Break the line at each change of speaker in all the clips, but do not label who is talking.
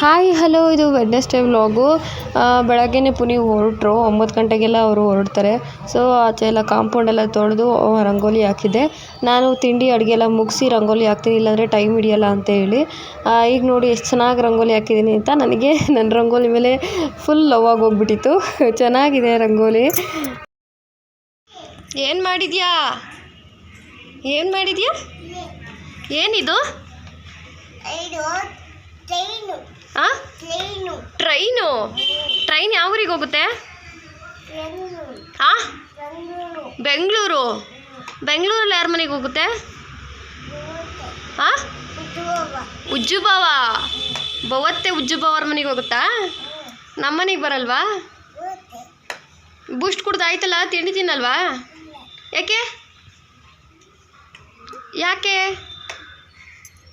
Hi hello ಇದು Wednesday vlog ಬೆಳಗ್ಗೆನೇ ಪುನೀ ಹೊರಟ್ರು. ಒಂಬತ್ತು ಗಂಟೆಗೆಲ್ಲ ಅವರು ಹೊರಡ್ತಾರೆ. ಸೊ ಆಚೆ ಎಲ್ಲ ಕಾಂಪೌಂಡ್ ಎಲ್ಲ ತೊಳೆದು ರಂಗೋಲಿ ಹಾಕಿದ್ದೆ. ನಾನು ತಿಂಡಿ, ಅಡುಗೆ ಎಲ್ಲ ಮುಗಿಸಿ ರಂಗೋಲಿ ಹಾಕ್ತೀನಿ, ಇಲ್ಲಾಂದರೆ ಟೈಮ್ ಹಿಡಿಯಲ್ಲ ಅಂತ ಹೇಳಿ. ಈಗ ನೋಡಿ ಎಷ್ಟು ಚೆನ್ನಾಗಿ ರಂಗೋಲಿ ಹಾಕಿದ್ದೀನಿ ಅಂತ. ನನಗೆ ನನ್ನ ರಂಗೋಲಿ ಮೇಲೆ ಫುಲ್ ಲವ್ ಆಗಿ ಹೋಗ್ಬಿಟ್ಟಿತ್ತು. ಚೆನ್ನಾಗಿದೆ ರಂಗೋಲಿ. ಏನು ಮಾಡಿದ್ಯಾ? ಏನು ಮಾಡಿದ್ಯಾ? ಏನಿದು?
ಟ್ರೈನು. ಟ್ರೈನು?
ಯಾವ ಊರಿಗೆ ಹೋಗುತ್ತೆ? ಆ?
ಬೆಂಗಳೂರು.
ಬೆಂಗಳೂರು ಬೆಂಗಳೂರಲ್ಲಿ ಯಾರ ಮನೆಗೆ ಹೋಗುತ್ತೆ? ಆ?
ಉದ್ಯೋಗ
ಉಜ್ಜು ಬಾವ ಬವತ್ತೆ ಉಜ್ಜು ಬಾವ ಮನೆಗೆ ಹೋಗುತ್ತಾ? ನಮ್ಮ ಮನೆಗೆ ಬರಲ್ವಾ? ಬೂಸ್ಟ್ ಕುಡ್ದು ಆಯ್ತಲ್ಲ ತಿಂಡಿ ತಿನ್ನಲ್ವಾ? ಯಾಕೆ? ಯಾಕೆ?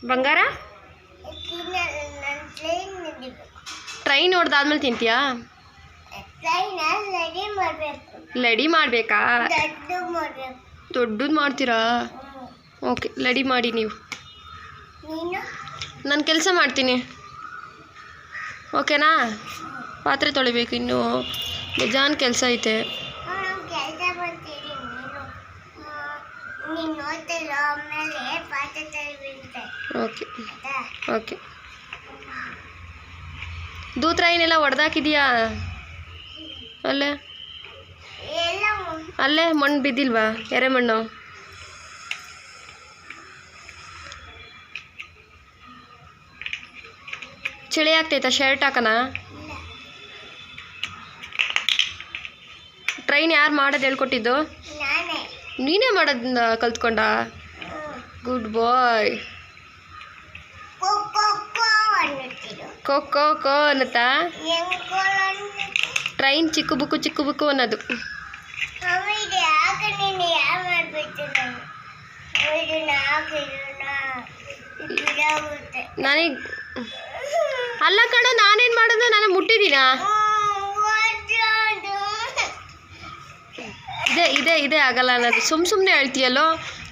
ಬಂಗಾರ
ನನ್ನ ಟ್ರೈನ್ ನಿಲ್ಲಿಬೇಕು
ಟ್ರೈನ್ ಹೊಡೆದಾದ್ಮೇಲೆ ತಿಂತೀಯಾ? ಲಡಿ ಮಾಡಬೇಕಾ.
ದೊಡ್ಡ ಮಾಡಬೇಕು?
ದೊಡ್ಡದು ಮಾಡ್ತೀರಾ? ಓಕೆ ಲಡಿ ಮಾಡಿ ನೀವು.
ನಾನು?
ಕೆಲಸ ಮಾಡ್ತೀನಿ. ಓಕೆನಾ ಪಾತ್ರೆ ತೊಳಿಬೇಕು ಇನ್ನೂ. ಬೇಜಾನ್ ಕೆಲಸ ಐತೆ.
ಓಕೆ ಕೆಲಸ ಮಾಡ್ತೀನಿ ನೀನು ಆ, ನೀನು ನೋಡ್ತಿಲ್ಲ ಆಮೇಲೆ ಪಾತ್ರೆ ತರಬಿಡುತ್ತೆ
ಓಕೆ
ಆಯ್ತಾ
ಓಕೆ ದೂತ್ರ ಏನೆಲ್ಲ ಹೊಡೆದಾಕಿದೀಯಾ ಅಲ್ಲೇ. ಅಲ್ಲೇ ಮಣ್ಣು ಬಿದ್ದಿಲ್ವಾ? ಎರೆಮಣ್ಣು ಚಳಿ ಆಗ್ತೈತಾ? ಶರ್ಟ್ ಹಾಕನ? ಟ್ರೈನ್ ಯಾರು ಮಾಡೋದು ಹೇಳ್ಕೊಟ್ಟಿದ್ದು?
ನಾನೇ.
ನೀನೇ ಮಾಡೋದನ್ನ ಕಲ್ತ್ಕೊಂಡ? ಗುಡ್ ಬಾಯ್
ಕೋ ಕೋ ಕೋ
ಖೋ
ಹೆಂಗ್ ಕೋಲ್ ಅನ್ನುತ್ತೆ?
ಟ್ರೈನ್ ಚಿಕ್ಕು ಬುಕ್ಕು ಚಿಕ್ಕು ಬುಕ್ಕು ಅನ್ನೋದು. ನನಗೆ ಅಲ್ಲ ಕಣ ನಾನೇನು ಮಾಡೋದು? ನಾನು ಮುಟ್ಟಿದ್ದೀನಾ? ಇದೆ ಇದೆ ಇದೆ ಆಗಲ್ಲ ಅನ್ನೋದು. ಸುಮ್ಮ ಸುಮ್ಮನೆ ಹೇಳ್ತೀಯಲ್ಲೋ?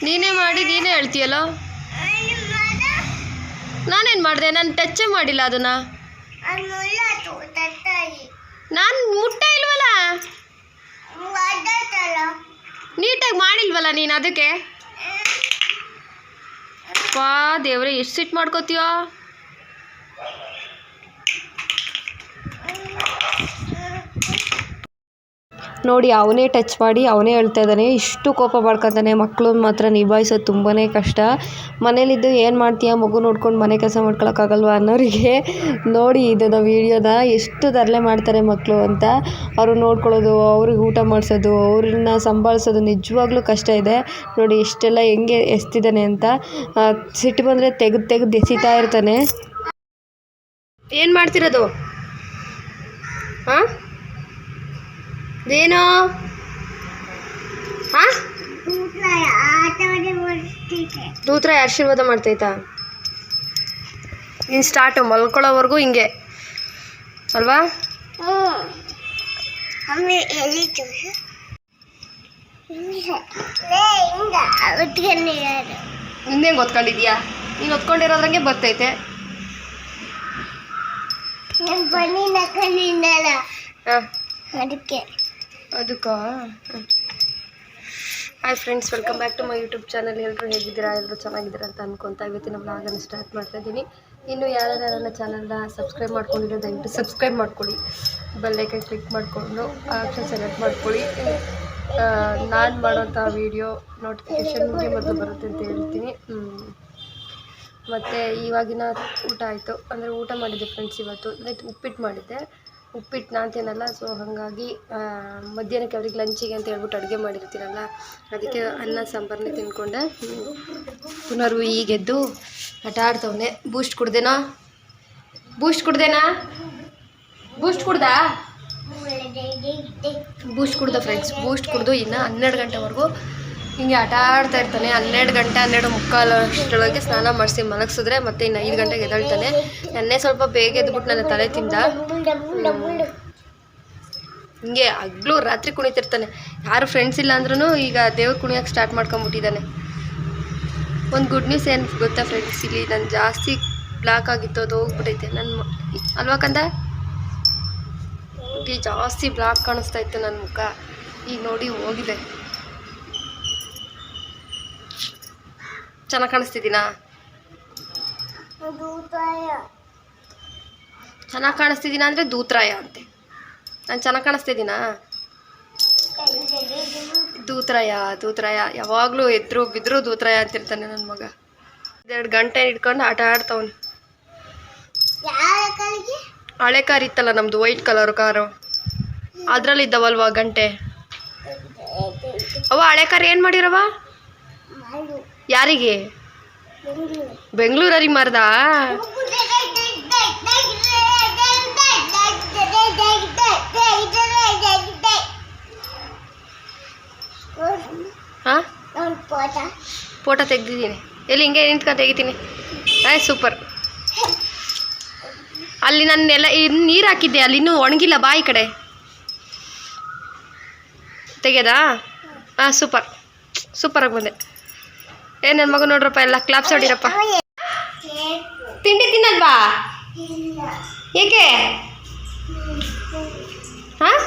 ನೀನೇ ಮಾಡಿ ನೀನೇ ಹೇಳ್ತೀಯಲ್ಲೋ? ನಾನೇನು ಮಾಡಿದೆ? ನಾನು ಟಚ್ಚೇ ಮಾಡಿಲ್ಲ ಅದನ್ನು. ನಾನು ಮುಟ್ಟ ಇಲ್ವಲ್ಲ? ನೀಟಾಗಿ ಮಾಡಿಲ್ವಲ್ಲ ನೀನು ಅದಕ್ಕೆ? ಪಾ ದೇವ್ರೆ ಎಷ್ಟು ಸಿಟ್ಟು ಮಾಡ್ಕೋತೀಯೋ? ನೋಡಿ, ಅವನೇ ಟಚ್ ಮಾಡಿ, ಅವನೇ ಹೇಳ್ತಾ ಇದ್ದಾನೆ, ಇಷ್ಟು ಕೋಪ ಮಾಡ್ಕೊತಾನೆ ಮಕ್ಕಳು ಮಾತ್ರ ನಿಭಾಯಿಸೋದು ತುಂಬಾ ಕಷ್ಟ. ಮನೇಲಿದ್ದು ಏನು ಮಾಡ್ತೀಯ, ಮಗು ನೋಡ್ಕೊಂಡು ಮನೆ ಕೆಲಸ ಮಾಡ್ಕೊಳಕ್ಕಾಗಲ್ವಾ ಅನ್ನೋರಿಗೆ ನೋಡಿ ಇದನ್ನು ವೀಡಿಯೋದ ಎಷ್ಟು ತರಲೆ ಮಾಡ್ತಾರೆ ಮಕ್ಕಳು ಅಂತ. ಅವರು ನೋಡ್ಕೊಳ್ಳೋದು, ಅವ್ರಿಗೆ ಊಟ ಮಾಡಿಸೋದು, ಅವ್ರನ್ನ ಸಂಭಾಳಿಸೋದು ನಿಜವಾಗ್ಲೂ ಕಷ್ಟ ಇದೆ. ನೋಡಿ, ಇಷ್ಟೆಲ್ಲ ಹೆಂಗೆ ಎಸ್ತಿದ್ದಾನೆ ಅಂತ. ಸಿಟ್ಟು ಬಂದರೆ ತೆಗೆದು ತೆಗೆದು ಎಸಿತಾ ಇರ್ತಾನೆ. ಏನು ಮಾಡ್ತಿರೋದು? ಹಾಂ ಏನೋ ಹಾಂ ದೂತ್ರ ಆಶೀರ್ವಾದ ಮಾಡ್ತೈತಾ? ಇನ್ನು ಸ್ಟಾರ್ಟ್ ಮಲ್ಕೊಳ್ಳೋವರೆಗೂ ಹಿಂಗೆ. ಅಲ್ವಾ?
ನಿನ್ನೇ ಒತ್ಕೊಂಡಿದ್ಯಾ ತೋರ್ಸು ಲೇ, ಹಿಂಗ
ನೀನು ಹೊತ್ಕೊಂಡಿರೋದ್ರಂಗೆ ಬರ್ತೈತೆ.
ನಾನು ಬನ್ನಿ ನಕೊಂಡಿದ್ದಲ್ಲ
ಹಾಂ
ಅದಕ್ಕೆ.
ಅದಕ್ಕಾ? Hi friends welcome back to my YouTube channel ಎಲ್ಲರೂ ಹೇಗಿದ್ದೀರಾ? ಎಲ್ಲರೂ ಚೆನ್ನಾಗಿದ್ದೀರಾ ಅಂತ ಅನ್ಕೊತಾ ಇವತ್ತಿನ ವ್ಲಾಗನ್ನು ಸ್ಟಾರ್ಟ್ ಮಾಡ್ತಾ ಇದ್ದೀನಿ. ಇನ್ನು ಯಾರ್ಯಾರು ನನ್ನ ಚಾನಲ್ನ ಸಬ್ಸ್ಕ್ರೈಬ್ ಮಾಡ್ಕೊಂಡಿರೋ, ದಯವಿಟ್ಟು ಸಬ್ಸ್ಕ್ರೈಬ್ ಮಾಡ್ಕೊಳ್ಳಿ. ಬೆಲ್ಲೈಕನ್ ಕ್ಲಿಕ್ ಮಾಡಿಕೊಂಡು ಆಪ್ಷನ್ ಸೆಲೆಕ್ಟ್ ಮಾಡ್ಕೊಳ್ಳಿ. ನಾನು ಮಾಡೋಂಥ ವೀಡಿಯೋ ನೋಟಿಫಿಕೇಷನ್ ನಿಮಗೆ ಮೊದಲು ಬರುತ್ತೆ ಅಂತ ಹೇಳ್ತೀನಿ. ಮತ್ತು ಇವಾಗಿನ ಊಟ ಆಯಿತು. ಅಂದರೆ ಊಟ ಮಾಡಿದ್ದೆ ಫ್ರೆಂಡ್ಸ್ ಇವತ್ತು. ಲೈಕ್ ಉಪ್ಪಿಟ್ಟು ಮಾಡಿದ್ದೆ. ಉಪ್ಪಿಟ್ಟು ನಾನು ತಿನ್ನಲ್ಲ ಸೊ ಹಾಗಾಗಿ ಮಧ್ಯಾಹ್ನಕ್ಕೆ ಅವ್ರಿಗೆ ಲಂಚಿಗೆ ಅಂತ ಹೇಳ್ಬಿಟ್ಟು ಅಡುಗೆ ಮಾಡಿರ್ತೀರಲ್ಲ, ಅದಕ್ಕೆ ಅನ್ನ ಸಾಂಬಾರನ್ನ ತಿನ್ಕೊಂಡೆ. ಪುನರ್ವು ಈಗೆದ್ದು ಆಟ ಆಡ್ತವನೆ. ಬೂಸ್ಟ್ ಕುಡ್ದೇನಾ? ಬೂಸ್ಟ್ ಕುಡ್ದೇನಾ? ಬೂಸ್ಟ್ ಕುಡ್ದಾ? ಬೂಸ್ಟ್ ಕುಡ್ದ ಫ್ರೆಂಡ್ಸ್ ಬೂಸ್ಟ್ ಕುಡ್ದು ಇನ್ನು ಹನ್ನೆರಡು ಗಂಟೆವರೆಗೂ ಹಿಂಗೆ ಆಟ ಆಡ್ತಾ ಇರ್ತಾನೆ, ಹನ್ನೆರಡು ಗಂಟೆ, ಹನ್ನೆರಡು ಮುಕ್ಕಾಲು ಅಷ್ಟರೊಳಗೆ ಸ್ನಾನ ಮಾಡಿಸಿ ಮಲಗಿಸಿದ್ರೆ ಮತ್ತೆ ಇನ್ನು ಐದು ಗಂಟೆಗೆ ಎದ್ದಾಳ್ತಾನೆ. ನೆನ್ನೆ ಸ್ವಲ್ಪ ಬೇಗ ಎದ್ಬಿಟ್ಟು ನನ್ನ ತಲೆ ತಿಂದ. ಹಿಂಗೆ ಹಗ್ಲು ರಾತ್ರಿ ಕುಣಿತಿರ್ತಾನೆ. ಯಾರು ಫ್ರೆಂಡ್ಸ್ ಇಲ್ಲ ಅಂದ್ರೂ ಈಗ ದೇವ್ರ ಕುಣಿಯೋಕೆ ಸ್ಟಾರ್ಟ್ ಮಾಡ್ಕೊಂಬಿಟ್ಟಿದ್ದಾನೆ ಒಂದು ಗುಡ್ ನ್ಯೂಸ್ ಏನು ಗೊತ್ತಾ ಫ್ರೆಂಡ್ಸ್ ಇಲ್ಲಿ ನಾನು ಜಾಸ್ತಿ ಬ್ಲಾಕ್ ಆಗಿತ್ತು, ಅದು ಹೋಗ್ಬಿಟ್ಟೈತೆ ನನ್ನ ಅಲ್ವಾ ಕಂದ? ಜಾಸ್ತಿ ಬ್ಲಾಕ್ ಕಾಣಿಸ್ತಾ ಇತ್ತು ನನ್ನ ಮುಖ. ಈಗ ನೋಡಿ ಹೋಗಿದೆ. ಚೆನ್ನಾಗಿ ಕಾಣಿಸ್ತಿದ್ದೀನಾ? ಚೆನ್ನಾಗಿ ಕಾಣಿಸ್ತಿದ್ದೀನಾ ಅಂದರೆ ದೂತ್ರಾಯ ಅಂತೆ. ನಾನು ಚೆನ್ನಾಗಿ ಕಾಣಿಸ್ತಿದ್ದೀನಾ? ದೂತ್ರಾಯ ದೂತ್ರಾಯ. ಯಾವಾಗಲೂ ಎದ್ರು ಬಿದ್ರು ದೂತ್ರಾಯ ಅಂತಿರ್ತಾನೆ ನನ್ನ ಮಗ. ಎರಡು ಗಂಟೆ ಹಿಡ್ಕೊಂಡು ಆಟ ಆಡ್ತಾವನು. ಹಳೆ ಕಾರ್ ಇತ್ತಲ್ಲ ನಮ್ಮದು ವೈಟ್ ಕಲರ್ ಕಾರು. ಅದ್ರಲ್ಲಿ ಇದ್ದಾವಲ್ವಾ ಗಂಟೆ? ಅವ ಹಳೆ ಕಾರ್ ಏನು ಮಾಡಿರವ
ಮಾಡು.
ಯಾರಿಗೆ?
ಬೆಂಗಳೂರು
ಬೆಂಗಳೂರಿಗೆ ಮಾರ್ದಾ? ಹಾಂ ಫೋಟೋ ತೆಗ್ದಿದ್ದೀನಿ. ಎಲ್ಲಿ, ಹಿಂಗೆ ನಿಂತ್ಕೊಂಡು ತೆಗಿತೀನಿ. ಆಯ್ ಸೂಪರ್. ಅಲ್ಲಿ ನನ್ನೆಲ್ಲ ನೀರು ಹಾಕಿದ್ದೆ, ಅಲ್ಲಿ ಇನ್ನೂ ಒಣಗಿಲ್ಲ ಬಾಯಿ ಕಡೆ. ತೆಗೆದಾ ಹಾಂ ಸೂಪರ್. ಸೂಪರಾಗಿ ಬಂದೆ. ಏ ನನ್ನ ಮಗ ನೋಡ್ರಪ್ಪ ಎಲ್ಲ ಕ್ಲಾಪ್ಸ್ ಹೊಡಿರಪ್ಪ. ತಿಂಡಿ ತಿನ್ನಲ್ವಾ ಏಕೆ? ಹಾಂ?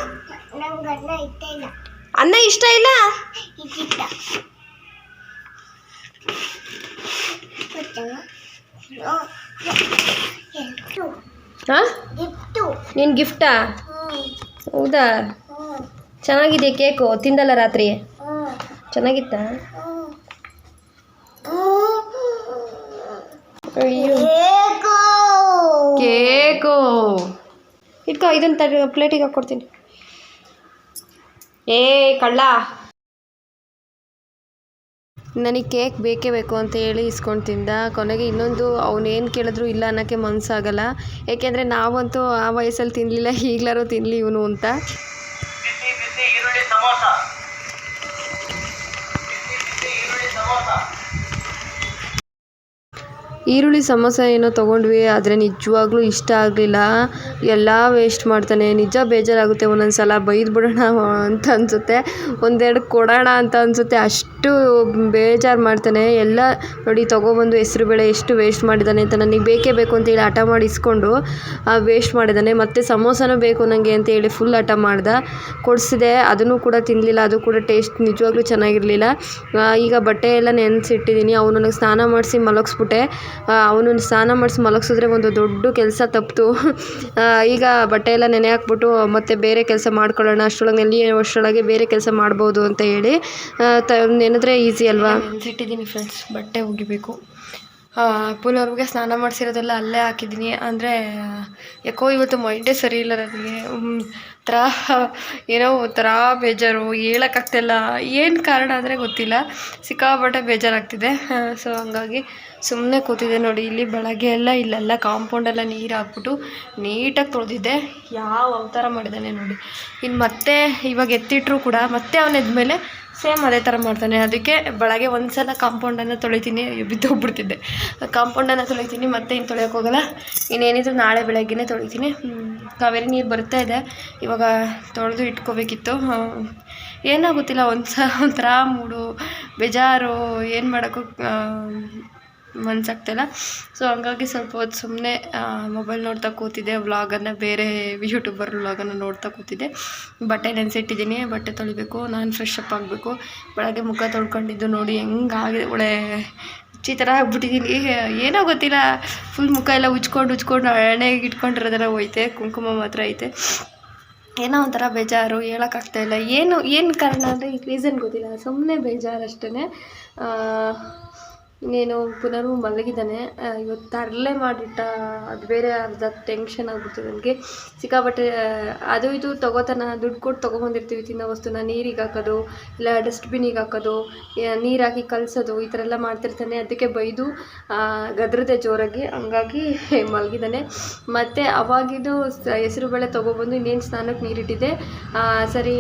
ಅನ್ನ ಇಷ್ಟ ಇಲ್ಲ. ಹಾಂ? ನೀನು ಗಿಫ್ಟಾ ಹೌದಾ? ಚೆನ್ನಾಗಿದೆ ಕೇಕು? ತಿಂದಲ್ಲ ರಾತ್ರಿ? ಚೆನ್ನಾಗಿತ್ತಾ? ಅಯ್ಯೋ ಕೇಕು ಇಟ್ಕೋ ಇದನ್ನು ತಡಿ ಪ್ಲೇಟಿಗೆ ಹಾಕ್ಕೊಡ್ತೀನಿ ಏ ಕಳ್ಳ. ನನಗೆ ಕೇಕ್ ಬೇಕೇ ಬೇಕು ಅಂತ ಹೇಳಿ ಇಸ್ಕೊಂಡು ತಿಂದ ಕೊನೆಗೆ ಇನ್ನೊಂದು ಅವನೇನು ಕೇಳಿದ್ರು ಇಲ್ಲ ಅನ್ನೋಕ್ಕೆ ಮನಸ್ಸಾಗಲ್ಲ ಏಕೆಂದರೆ ನಾವಂತೂ ಆ ವಯಸ್ಸಲ್ಲಿ ತಿನ್ನಲಿಲ್ಲ ಈಗಲಾರು ತಿನ್ನಲಿ ಇವನು ಅಂತ.
ಈರುಳ್ಳಿ ಸಮೋಸ
ಏನೋ ತೊಗೊಂಡ್ವಿ, ಆದರೆ ನಿಜವಾಗ್ಲೂ ಇಷ್ಟ ಆಗಲಿಲ್ಲ. ಎಲ್ಲ ವೇಸ್ಟ್ ಮಾಡ್ತಾನೆ. ನಿಜ ಬೇಜಾರಾಗುತ್ತೆ ಒಂದೊಂದು ಸಲ ಬೈದು ಬಿಡೋಣ ಅಂತ ಅನಿಸುತ್ತೆ. ಒಂದೆರಡು ಕೊಡೋಣ ಅಂತ ಅನಿಸುತ್ತೆ. ಅಷ್ಟು ಬೇಜಾರು ಮಾಡ್ತಾನೆ. ಎಲ್ಲ ನೋಡಿ, ತೊಗೊಬಂದು ಹೆಸ್ರುಬೇಳೆ ಎಷ್ಟು ವೇಸ್ಟ್ ಮಾಡಿದ್ದಾನೆ ಅಂತ ನನಗೆ ಬೇಕೇ ಬೇಕು ಅಂತ ಹೇಳಿ ಹಠ ಮಾಡಿ ಇಸ್ಕೊಂಡು ವೇಸ್ಟ್ ಮಾಡಿದ್ದಾನೆ ಮತ್ತು ಸಮೋಸನೂ ಬೇಕು ನನಗೆ ಅಂತ ಹೇಳಿ ಫುಲ್ ಹಠ ಮಾಡ್ದ. ಕೊಡಿಸಿದೆ. ಅದನ್ನು ಕೂಡ ತಿನ್ನಲಿಲ್ಲ ಅದು ಕೂಡ ಟೇಸ್ಟ್ ನಿಜವಾಗ್ಲೂ ಚೆನ್ನಾಗಿರಲಿಲ್ಲ. ಈಗ ಬಟ್ಟೆ ಎಲ್ಲ ನೆನೆಸಿಟ್ಟಿದ್ದೀನಿ ಅವನು ನನಗೆ ಸ್ನಾನ ಮಾಡಿಸಿ ಮಲಗಿಸ್ಬಿಟ್ಟೆ. ಅವನು ಸ್ನಾನ ಮಾಡಿಸಿ ಮಲಗಿಸಿದ್ರೆ ಒಂದು ದೊಡ್ಡ ಕೆಲಸ ತಪ್ಪಿತು ಈಗ ಬಟ್ಟೆ ಎಲ್ಲ ನೆನೆ ಹಾಕ್ಬಿಟ್ಟು ಮತ್ತೆ ಬೇರೆ ಕೆಲಸ ಮಾಡ್ಕೊಳ್ಳೋಣ, ಅಷ್ಟರೊಳಗೆ ನೆಲ್ಲಿ, ಅಷ್ಟರೊಳಗೆ ಬೇರೆ ಕೆಲಸ ಮಾಡ್ಬೋದು ಅಂತ ಹೇಳಿ ತ, ನೆನೆದ್ರೆ ಈಸಿ ಅಲ್ವಾ? ನೆನೆಸಿಟ್ಟಿದ್ದೀನಿ ಫ್ರೆಂಡ್ಸ್ ಬಟ್ಟೆ ಒಗಿಬೇಕು ಪುನರ್ಗೆ ಸ್ನಾನ ಮಾಡಿಸಿರೋದೆಲ್ಲ ಅಲ್ಲೇ ಹಾಕಿದ್ದೀನಿ. ಅಂದರೆ, ಯಾಕೋ ಇವತ್ತು ಮೈಂಡೇ ಸರಿ ಇಲ್ಲ ನನಗೆ. ಒಂಥರ, ಏನೋ ಒಂಥರ ಬೇಜಾರು. ಹೇಳೋಕ್ಕಾಗ್ತಿಲ್ಲ. ಏನು ಕಾರಣ ಅಂದರೆ ಗೊತ್ತಿಲ್ಲ. ಸಿಕ್ಕಾಪಟ್ಟೆ ಬೇಜಾರಾಗ್ತಿದೆ. ಸೊ ಹಂಗಾಗಿ ಸುಮ್ಮನೆ ಕೂತಿದ್ದೆ ನೋಡಿ. ಇಲ್ಲಿ ಬೆಳಗ್ಗೆ ಎಲ್ಲ ಇಲ್ಲೆಲ್ಲ ಕಾಂಪೌಂಡೆಲ್ಲ ನೀರು ಹಾಕ್ಬಿಟ್ಟು ನೀಟಾಗಿ ತೊಳೆದಿದ್ದೆ. ಯಾವ ಅವತಾರ ಮಾಡಿದ್ದಾನೆ ನೋಡಿ. ಇನ್ನು ಮತ್ತೆ ಇವಾಗ ಎತ್ತಿಟ್ರೂ ಕೂಡ ಮತ್ತೆ ಅವನ ಎದ್ಮೇಲೆ ಸೇಮ್ ಅದೇ ಥರ ಮಾಡ್ತಾನೆ. ಅದಕ್ಕೆ ಬೆಳಗ್ಗೆ ಒಂದು ಸಲ ಕಾಂಪೌಂಡನ್ನು ತೊಳಿತೀನಿ. ಬಿದ್ದೋಗ್ಬಿಡ್ತಿದ್ದೆ ಕಾಂಪೌಂಡನ್ನು ತೊಳಿತೀನಿ, ಮತ್ತೆ ಇನ್ನು ತೊಳೆಯೋಕೆ ಹೋಗಲ್ಲ. ಇನ್ನೇನಿದ್ರು ನಾಳೆ ಬೆಳಗ್ಗೆನೇ ತೊಳಿತೀನಿ. ಕಾವೇರಿ ನೀರು ಬರ್ತಾ ಇದೆ. ಇವಾಗ ತೊಳೆದು ಇಟ್ಕೋಬೇಕಿತ್ತು. ಏನಾಗುತ್ತಿಲ್ಲ. ಏನೋ ಗೊತ್ತಿಲ್ಲ ಒಂದು ಸ ಒಂಥರ ಮೂಡು, ಬೇಜಾರು, ಏನು ಮಾಡೋಕ್ಕೂ ಮನ್ಸಾಗ್ತಿಲ್ಲ. ಸೊ ಹಂಗಾಗಿ ಸ್ವಲ್ಪ ಹೊತ್ತು ಸುಮ್ಮನೆ ಮೊಬೈಲ್ ನೋಡ್ತಾ ಕೂತಿದ್ದೆ ವ್ಲಾಗನ್ನು ಬೇರೆ ಯೂಟ್ಯೂಬರ್ ವ್ಲಾಗನ್ನು ನೋಡ್ತಾ ಕೂತಿದ್ದೆ. ಬಟ್ಟೆ ನೆನೆಸಿಟ್ಟಿದ್ದೀನಿ, ಬಟ್ಟೆ ತೊಳಿಬೇಕು, ನಾನು ಫ್ರೆಶ್ ಅಪ್ ಆಗಬೇಕು. ಬೆಳಗ್ಗೆ ಮುಖ ತೊಳ್ಕೊಂಡಿದ್ದು ನೋಡಿ ಹೆಂಗಾಗಿದೆ, ಒಳ್ಳೆ ಈ ಥರ ಆಗ್ಬಿಟ್ಟಿದ್ದೀನಿ. ಏನೋ ಗೊತ್ತಿಲ್ಲ ಫುಲ್ ಮುಖ ಎಲ್ಲ ಉಜ್ಕೊಂಡು ಉಜ್ಕೊಂಡು ಎಣ್ಣೆಗೆ ಇಟ್ಕೊಂಡಿರೋದೆಲ್ಲ ಹೋಯ್ತೆ, ಕುಂಕುಮ ಮಾತ್ರ ಐತೆ. ಏನೋ ಒಂಥರ ಬೇಜಾರು ಹೇಳೋಕ್ಕಾಗ್ತಾಯಿಲ್ಲ ಏನು ಏನು ಕಾರಣ ಅಂದರೆ ರೀಸನ್ ಗೊತ್ತಿಲ್ಲ. ಸುಮ್ಮನೆ ಬೇಜಾರು ಅಷ್ಟೇ ಇನ್ನೇನು ಪುನರು ಮಲಗಿದ್ದಾನೆ. ಇವತ್ತು ತರಲೆ ಮಾಡಿಟ್ಟ, ಅದು ಬೇರೆ ಅರ್ಧ ಟೆನ್ಷನ್ ಆಗ್ಬಿಡ್ತು ನನಗೆ. ಸಿಕ್ಕಾಪಟ್ಟೆ ಅದು ಇದು ತೊಗೋತಾನ ದುಡ್ಡು ಕೊಟ್ಟು ತೊಗೊಬಂದಿರ್ತೀವಿ ತಿನ್ನೋ ವಸ್ತುನ. ನೀರಿಗೆ ಹಾಕೋದು, ಇಲ್ಲ ಡಸ್ಟ್ಬಿನಿಗೆ ಹಾಕೋದು ನೀರು ಹಾಕಿ ಕಲಸೋದು, ಈ ಥರ ಎಲ್ಲ ಮಾಡ್ತಿರ್ತಾನೆ. ಅದಕ್ಕೆ ಬೈದು ಗದ್ರದೆ ಜೋರಾಗಿ ಹಂಗಾಗಿ ಮಲಗಿದ್ದಾನೆ. ಮತ್ತು ಅವಾಗಿದ್ದು ಹೆಸರು ಬೇಳೆ ತೊಗೊಬಂದು ಇನ್ನೇನು ಸ್ನಾನಕ್ಕೆ ನೀರಿಟ್ಟಿದ್ದೆ. ಸರಿ